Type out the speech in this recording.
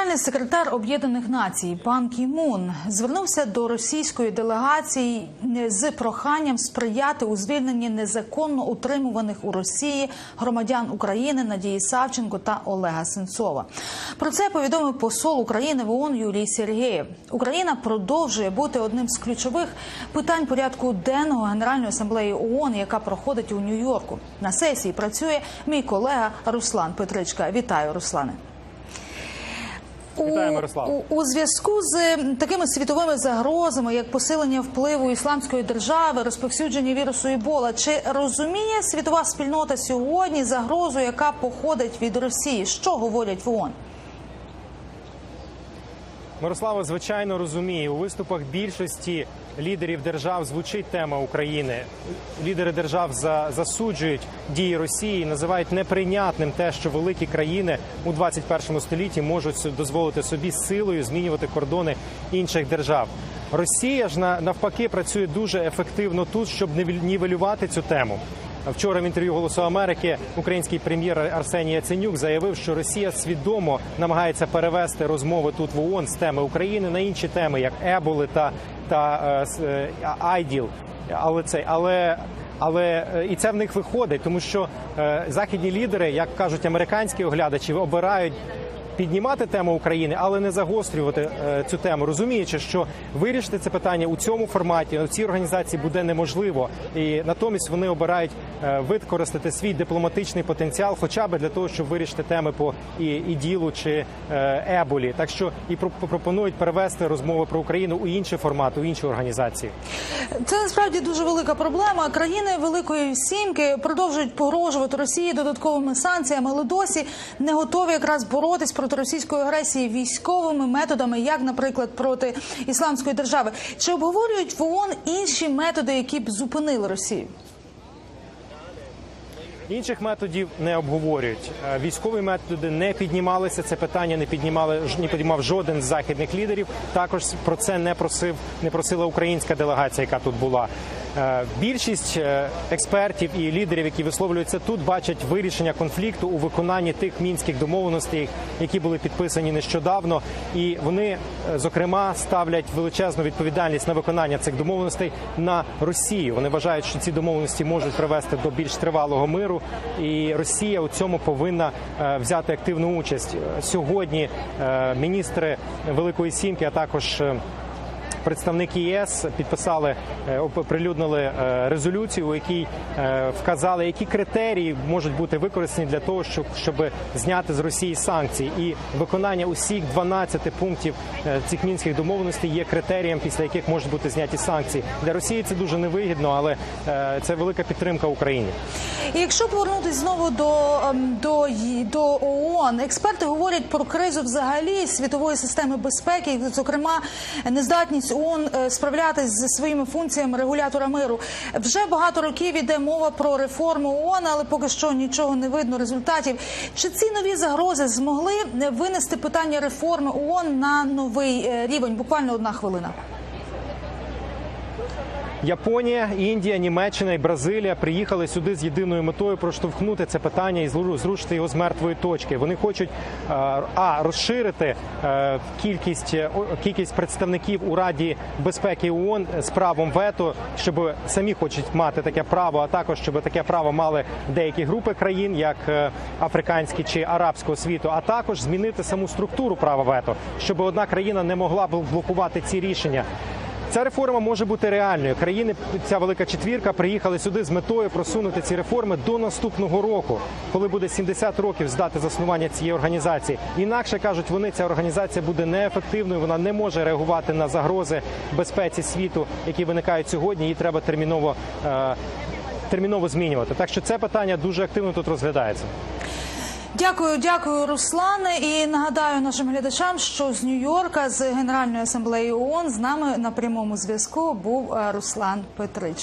Генеральний секретар Об'єднаних Націй Пан Кі Мун звернувся до російської делегації з проханням сприяти у звільненні незаконно утримуваних у Росії громадян України Надії Савченко та Олега Сенцова. Про це повідомив посол України в ООН Юрій Сергєєв. Україна продовжує бути одним з ключових питань порядку денного Генеральної асамблеї ООН, яка проходить у Нью-Йорку. На сесії працює мій колега Руслан Петричка. Вітаю, Руслане. Вітаю, У, Мирослав. у, у зв'язку з такими світовими загрозами, як посилення впливу ісламської держави, розповсюдження вірусу Ібола, чи розуміє світова спільнота сьогодні загрозу, яка походить від Росії? Що говорять в ООН? Мирослава, звичайно, розуміє у виступах більшості лідерів держав звучить тема України. Лідери держав за, засуджують дії Росії, називають неприйнятним те, що великі країни у 21 столітті можуть дозволити собі силою змінювати кордони інших держав. Росія ж на- навпаки працює дуже ефективно тут, щоб нівелювати цю тему. Вчора в інтерв'ю Голосу Америки український прем'єр Арсеній Яценюк заявив, що Росія свідомо намагається перевести розмови тут в ООН з теми України на інші теми, як Еболи та, та е, е, Айділ. Але це але. Але е, і це в них виходить, тому що західні лідери, як кажуть американські оглядачі, обирають піднімати тему України, але не загострювати е, цю тему, розуміючи, що вирішити це питання у цьому форматі у цій організації буде неможливо, і натомість вони обирають е, використати свій дипломатичний потенціал, хоча б для того, щоб вирішити теми по і, і ділу чи е, еболі. Так що і про- пропонують перевести розмови про Україну у інший формат, у інші організації. Це насправді дуже велика проблема. Країни Великої Сімки продовжують погрожувати Росії додатковими санкціями, але досі не готові якраз боротись проти російської агресії військовими методами, як, наприклад, проти ісламської держави. Чи обговорюють в ООН інші методи, які б зупинили Росію? Інших методів не обговорюють. Е, Військові методи не піднімалися. Це питання не піднімали не піднімав жоден з західних лідерів. Також про це не просив, не просила українська делегація, яка тут була. Е, Більшість е, експертів і лідерів, які висловлюються тут, бачать вирішення конфлікту у виконанні тих мінських домовленостей, які були підписані нещодавно, і вони, е, зокрема, ставлять величезну відповідальність на виконання цих домовленостей на Росію. Вони вважають, що ці домовленості можуть привести до більш тривалого миру, і Росія у цьому повинна взяти активну участь. Сьогодні міністри Великої Сімки, а також Представники ЄС підписали е, оприлюднили е, резолюцію, у якій е, вказали, які критерії можуть бути використані для того, щоб, щоб зняти з Росії санкції. І виконання усіх 12 пунктів цих мінських домовленостей є критерієм, після яких можуть бути зняті санкції. Для Росії це дуже невигідно, але це велика підтримка Україні. І якщо повернутися знову до, ем, до, до ООН, експерти говорять про кризу взагалі світової системи безпеки, зокрема нездатність ООН е, справлятись зі своїми функціями регулятора миру. Вже багато років іде мова про реформу ООН, але поки що нічого не видно результатів. Чи ці нові загрози змогли винести питання реформи ООН на новий е, рівень? Буквально одна хвилина. Японія, Індія, Німеччина і Бразилія приїхали сюди з єдиною метою проштовхнути це питання і зру- зрушити його з мертвої точки. Вони хочуть е, а розширити е, кількість е, кількість представників у Раді безпеки ООН з правом вето, щоб самі хочуть мати таке право, а також щоб таке право мали деякі групи країн, як африканські чи арабського світу, а також змінити саму структуру права вето, щоб одна країна не могла блокувати ці рішення. Ця реформа може бути реальною. Країни, ця велика четвірка, приїхали сюди з метою просунути ці реформи до наступного року, коли буде 70 років з дати заснування цієї організації. Інакше кажуть, вони ця організація буде неефективною. Вона не може реагувати на загрози безпеці світу, які виникають сьогодні. Її треба терміново. е, Терміново змінювати, так що це питання дуже активно тут розглядається. Дякую, дякую, Руслане. І нагадаю нашим глядачам, що з Нью-Йорка з Генеральної асамблеї ООН з нами на прямому зв'язку був е, Руслан Петрич.